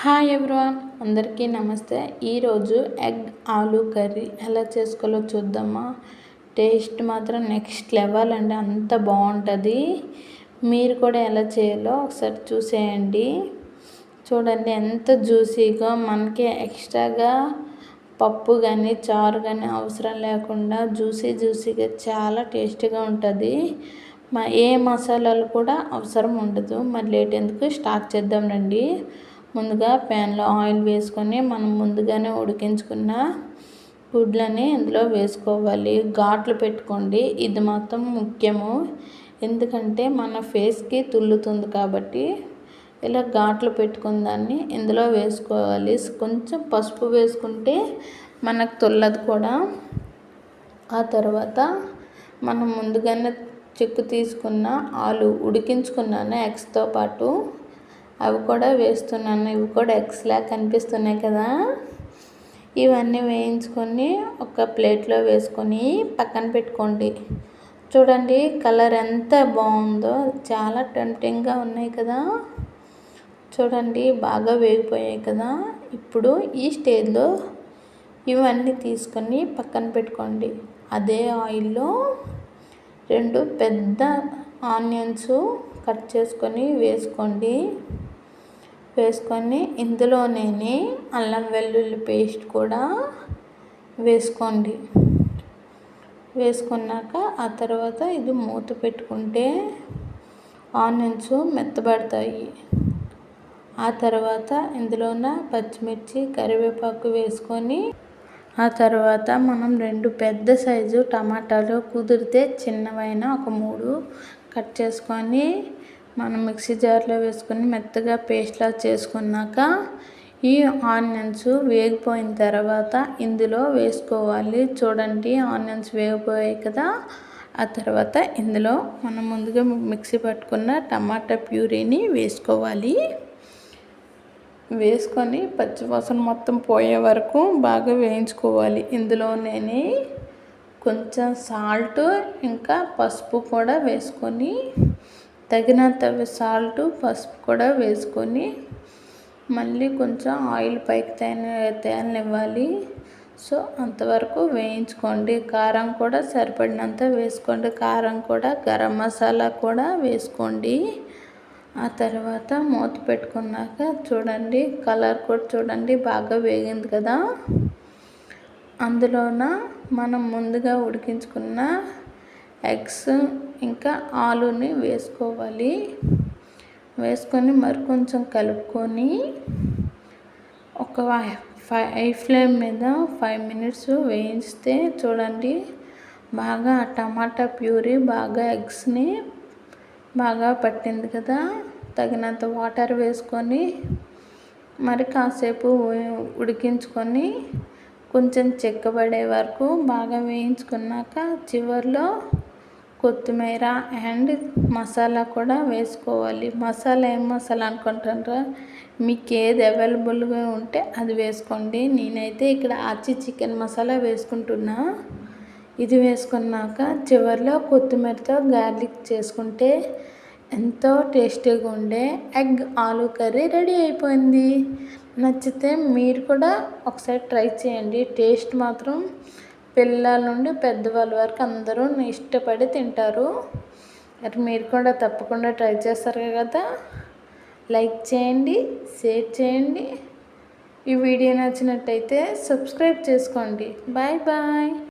Hi everyone అందరికీ నమస్తే. ఈరోజు ఎగ్ ఆలు కర్రీ ఎలా చేసుకోవాలో చూద్దామా? టేస్ట్ మాత్రం నెక్స్ట్ లెవెల్ అండి అంత బాగుంటుంది. మీరు కూడా ఎలా చేయాలో ఒకసారి చూసేయండి. చూడండి ఎంత జ్యూసీగా మనకి ఎక్స్ట్రాగా పప్పు కానీ చారు కానీ అవసరం లేకుండా జ్యూసీ జ్యూసీగా చాలా టేస్టీగా ఉంటుంది. మా ఏ మసాలాలు కూడా అవసరం ఉండదు. మరి లేట్ ఎందుకు? స్టార్ట్ చేద్దాం రండి. ముందుగా ప్యాన్లో ఆయిల్ వేసుకొని మనం ముందుగానే ఉడికించుకున్న గుడ్లని ఇందులో వేసుకోవాలి. ఘాట్లు పెట్టుకోండి. ఇది మాత్రం ముఖ్యము. ఎందుకంటే మన ఫేస్కి తుల్లుతుంది కాబట్టి ఇలా ఘాట్లు పెట్టుకున్న దాన్ని ఇందులో వేసుకోవాలి. కొంచెం పసుపు వేసుకుంటే మనకు తుల్లదు కూడా. ఆ తర్వాత మనం ముందుగానే చెక్కు తీసుకున్న ఆలు ఉడికించుకున్నాను ఎగ్స్తో పాటు. అవి కూడా వేస్తున్నాను. ఇవి కూడా ఎగ్స్లా కనిపిస్తున్నాయి కదా. ఇవన్నీ వేయించుకొని ఒక ప్లేట్లో వేసుకొని పక్కన పెట్టుకోండి. చూడండి కలర్ ఎంత బాగుందో. చాలా టెంప్టింగ్గా ఉన్నాయి కదా. చూడండి బాగా వేగిపోయాయి కదా. ఇప్పుడు ఈ స్టేజ్లో ఇవన్నీ తీసుకొని పక్కన పెట్టుకోండి. అదే ఆయిల్లో రెండు పెద్ద ఆనియన్స్ కట్ చేసుకొని వేసుకోండి. వేసుకొని ఇందులోనే అల్లం వెల్లుల్లి పేస్ట్ కూడా వేసుకోండి. వేసుకున్నాక ఆ తర్వాత ఇది మూత పెట్టుకుంటే ఆనియన్స్ మెత్తబడతాయి. ఆ తర్వాత ఇందులోన పచ్చిమిర్చి కరివేపాకు వేసుకొని ఆ తర్వాత మనం రెండు పెద్ద సైజు టమాటాలు కుదిరితే చిన్నవైన ఒక మూడు కట్ చేసుకొని మనం మిక్సీ జార్లో వేసుకొని మెత్తగా పేస్ట్లా చేసుకున్నాక ఈ ఆనియన్స్ వేగిపోయిన తర్వాత ఇందులో వేసుకోవాలి. చూడండి ఆనియన్స్ వేగిపోయాయి కదా. ఆ తర్వాత ఇందులో మనం ముందుగా మిక్సీ పట్టుకున్న టమాటా ప్యూరీని వేసుకోవాలి. వేసుకొని పచ్చివాసన మొత్తం పోయే వరకు బాగా వేయించుకోవాలి. ఇందులో నేను కొంచెం సాల్ట్ ఇంకా పసుపు కూడా వేసుకొని తగినంత సాల్ట్ పసుపు కూడా వేసుకొని మళ్ళీ కొంచెం ఆయిల్ పైకి తేన తేననివ్వాలి. సో అంతవరకు వేయించుకోండి. కారం కూడా సరిపడినంత వేసుకోండి. కారం కూడా గరం మసాలా కూడా వేసుకోండి. ఆ తర్వాత మూత పెట్టుకున్నాక చూడండి కలర్ కూడా చూడండి బాగా వేగింది కదా. అందులోన మనం ముందుగా ఉడికించుకున్న ఎగ్స్ ఇంకా ఆలుని వేసుకోవాలి. వేసుకొని మరి కొంచెం కలుపుకొని ఒక ఫైవ్ ఫ్లేమ్ మీద ఫైవ్ మినిట్స్ వేయిస్తే చూడండి బాగా టమాటా ప్యూరీ బాగా ఎగ్స్ని బాగా పట్టింది కదా. తగినంత వాటర్ వేసుకొని మరి కాసేపు ఉడికించుకొని కొంచెం చెక్కబడే వరకు బాగా వేయించుకున్నాక చివరిలో కొత్తిమీర అండ్ మసాలా కూడా వేసుకోవాలి. మసాలా ఏం మసాలా అనుకుంటారా మీకు ఏది అవైలబుల్గా ఉంటే అది వేసుకోండి. నేనైతే ఇక్కడ అచ్చి చికెన్ మసాలా వేసుకుంటున్నా. ఇది వేసుకున్నాక చివరిలో కొత్తిమీరతో గార్లిక్ చేసుకుంటే ఎంతో టేస్టీగా ఉండే ఎగ్ ఆలు కర్రీ రెడీ అయిపోయింది. నచ్చితే మీరు కూడా ఒకసారి ట్రై చేయండి. టేస్ట్ మాత్రం పిల్లల నుండి పెద్దవాళ్ళ వరకు అందరూ ఇష్టపడి తింటారు. మరి మీరు కూడా తప్పకుండా ట్రై చేస్తారు కదా. లైక్ చేయండి షేర్ చేయండి. ఈ వీడియో నచ్చినట్టయితే సబ్స్క్రైబ్ చేసుకోండి. Bye bye.